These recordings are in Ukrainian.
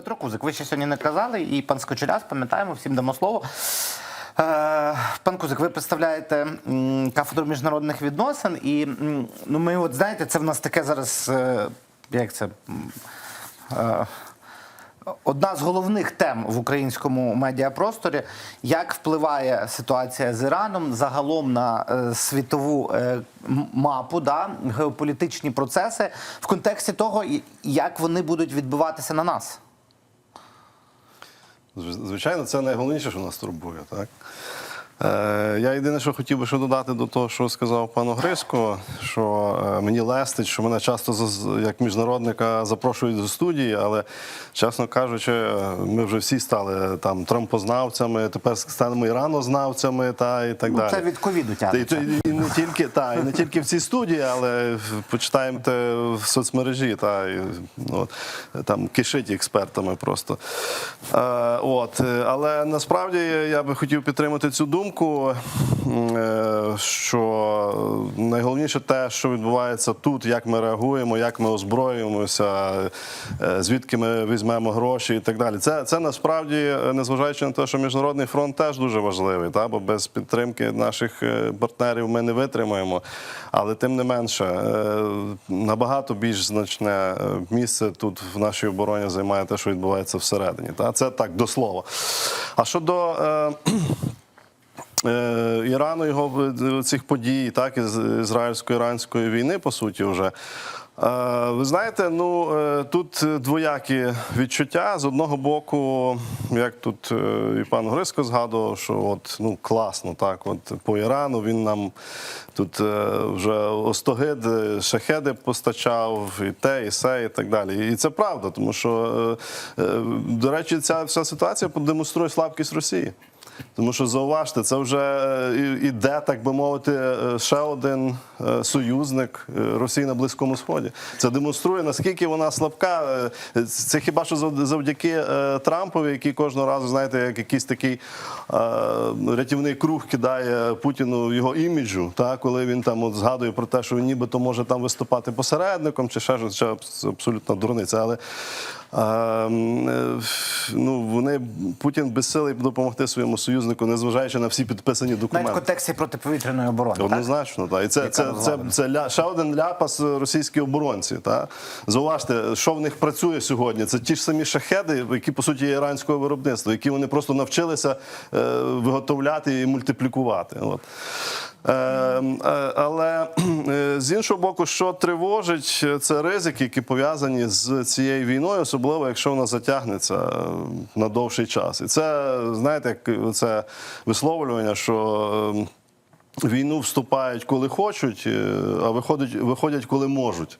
Петро Кузик, ви ще сьогодні не казали, і пан Скочеляс, пам'ятаємо, всім дамо слово. Е, Пан Кузик, ви представляєте кафедру міжнародних відносин, і ну, ми, от знаєте, це в нас таке зараз, е, як це. е, Одна з головних тем в українському медіапросторі, як впливає ситуація з Іраном загалом на світову мапу, да, геополітичні процеси в контексті того, як вони будуть відбуватися на нас. Зв- Звичайно, це найголовніше, що нас турбує. Так? Е, я єдине, що хотів би ще додати до того, що сказав пан Огриско, що е, мені лестить, що мене часто як міжнародника запрошують до студії, але, чесно кажучи, ми вже всі стали там трампознавцями, тепер станемо іранознавцями та і так Ну, далі. це від ковіду тягнеться. і, і не тільки та і не тільки в цій студії, але почитаємо те в соцмережі, та і, ну, от, там кишить експертами просто. Е, от, але насправді я би хотів підтримати цю думку, м, е, що найголовніше те, що відбувається тут, як ми реагуємо, як ми озброюємося, е, звідки ми візьмемо гроші і так далі. Це, це насправді, е, незважаючи на те, що міжнародний фронт теж дуже важливий, та, бо без підтримки наших партнерів ми не витримаємо. Але тим не менше, набагато більш значне місце тут в нашій обороні займає те, що відбувається всередині. Та? Це так до слова. А щодо. Ірану його е, цих подій, так із ізраїльсько-іранської війни, по суті, вже. Е, Ви знаєте, ну е, тут двоякі відчуття. З одного боку, як тут е, і пан Гриско згадував, що от ну класно, так, от по Ірану він нам тут е, вже остогид, е, шахеди постачав, і те, і се, і так далі. І це правда, тому що, е, е, до речі, ця вся ситуація продемонструє слабкість Росії. Тому що зауважте, це вже е, іде, так би мовити, е, ще один е, союзник Росії на Близькому Сході. Це демонструє наскільки вона слабка. Це хіба що завдяки Трампові, який кожного разу, знаєте, як якийсь такий рятівний круг кидає Путіну його іміджу, та коли він там от згадує про те, що він нібито може там виступати посередником, чи ще щось, це абсолютно дурниця. Але Ем, ну, вони Путін безсилий допомогти своєму союзнику, незважаючи на всі підписані Навіть в контексті протиповітряної оборони. Однозначно, так. І це, Яка це, це, це, ля, ще один ляпас російській оборонці. Та? Зауважте, що в них працює сьогодні. Це ті ж самі шахеди, які по суті є іранського виробництва, які вони просто навчилися е, виготовляти і мультиплікувати. От. Е, е, але е, з іншого боку, що тривожить, це ризики, які пов'язані з цією війною, особливо якщо вона затягнеться е, на довший час. І це знаєте, як це висловлювання, що. е, Війну вступають, коли хочуть, е, а виходять, виходять, коли можуть.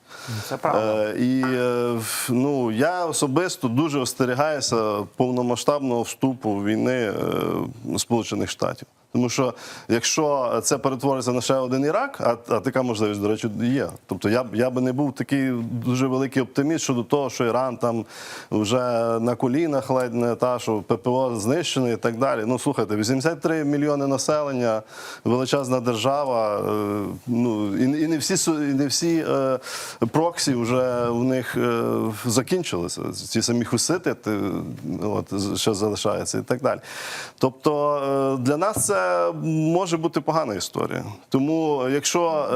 Це правда. Е, і е, ну, я особисто дуже остерігаюся повномасштабного вступу війни е, Сполучених Штатів. Тому що якщо це перетвориться на ще один Ірак, а, а така можливість, до речі, є. Тобто я, я би не був такий дуже великий оптиміст щодо того, що Іран там вже на колінах ледь не та, що ППО знищене і так далі. Ну слухайте, 83 мільйони населення, величезна держава. е, Ну і, і не всі і не всі е, проксі вже в них е, закінчилися. Ці самі хусити ти, от, ще залишаються і так далі. Тобто е, для нас це може бути погана історія. Тому якщо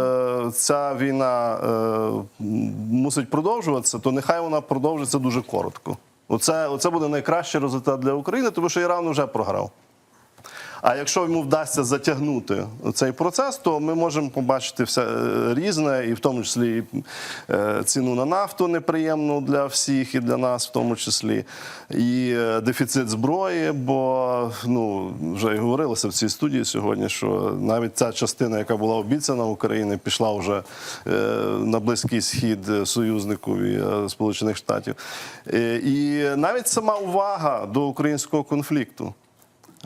е, ця війна е, мусить продовжуватися, то нехай вона продовжиться дуже коротко. Оце, оце буде найкращий результат для України, тому що Іран вже програв. А якщо йому вдасться затягнути цей процес, то ми можемо побачити все е, різне, і в тому числі е, ціну на нафту неприємну для всіх, і для нас, в тому числі, і е, дефіцит зброї. Бо ну вже і говорилося в цій студії сьогодні, що навіть ця частина, яка була обіцяна Україні, пішла вже на близький схід союзникові Сполучених Штатів. І навіть сама увага до українського конфлікту.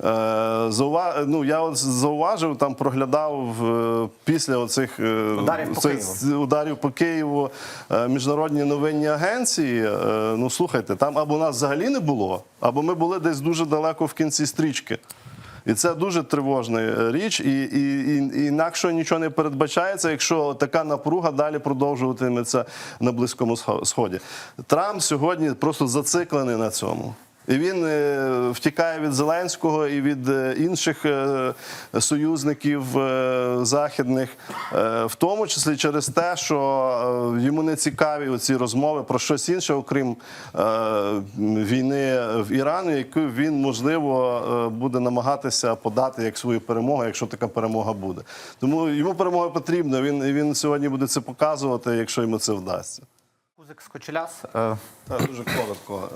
Е, заува- Ну, я от зауважив, там проглядав е, після оцих е, Ударів по Києву. ударів по Києву міжнародні новинні агенції. Ну слухайте, там або нас взагалі не було, або ми були десь дуже далеко в кінці стрічки. І це дуже тривожна річ, і, і, і, інакше нічого не передбачається, якщо така напруга далі продовжуватиметься на Близькому Схо- Сході. Трамп сьогодні просто зациклений на цьому. І він е, втікає від Зеленського і від е, інших е, союзників західних, в тому числі через те, що йому не цікаві оці розмови про щось інше, окрім війни в Ірані, яку він можливо буде намагатися подати як свою перемогу, якщо така перемога буде. Тому йому перемога потрібна. Він він сьогодні буде це показувати, якщо йому це вдасться. Кузик Скочеляс. е, дуже коротко.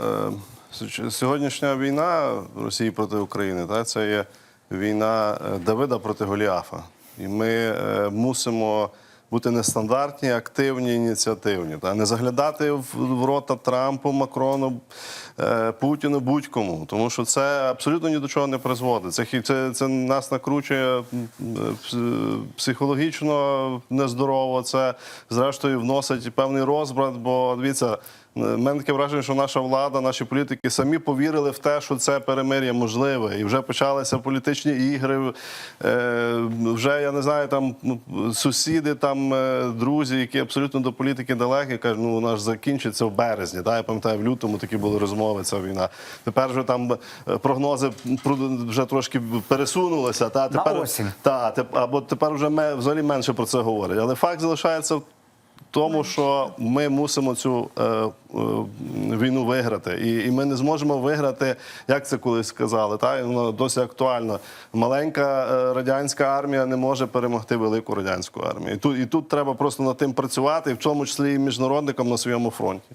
Е, Сьогоднішня війна Росії проти України та, це є війна е, Давида проти Голіафа. І ми мусимо бути нестандартні, активні, ініціативні. Та, не заглядати в, рота Трампу, Макрону, е, Путіну, будь-кому. Тому що це абсолютно ні до чого не призводить. Це, це, це нас накручує е, пс- психологічно нездорово. Це зрештою вносить певний розбрат, бо дивіться. У мене таке враження, що наша влада, наші політики самі повірили в те, що це перемир'я можливе, і вже почалися політичні ігри. Е, вже я не знаю, там ну, сусіди, там е, друзі, які абсолютно до політики далекі, кажуть, ну вона ж закінчиться в березні. Та я пам'ятаю, в лютому такі були розмови. Ця війна. Тепер вже там е, прогнози вже трошки пересунулися. Та тепер осінь. та теп- або тепер вже взагалі менше про це говорять. Але факт залишається тому, що ми мусимо цю е, е, війну виграти, і, і ми не зможемо виграти, як це колись сказали. Та і воно досі актуально. Маленька е, радянська армія не може перемогти велику радянську армію. І тут, і тут треба просто над тим працювати, в тому числі і міжнародникам на своєму фронті.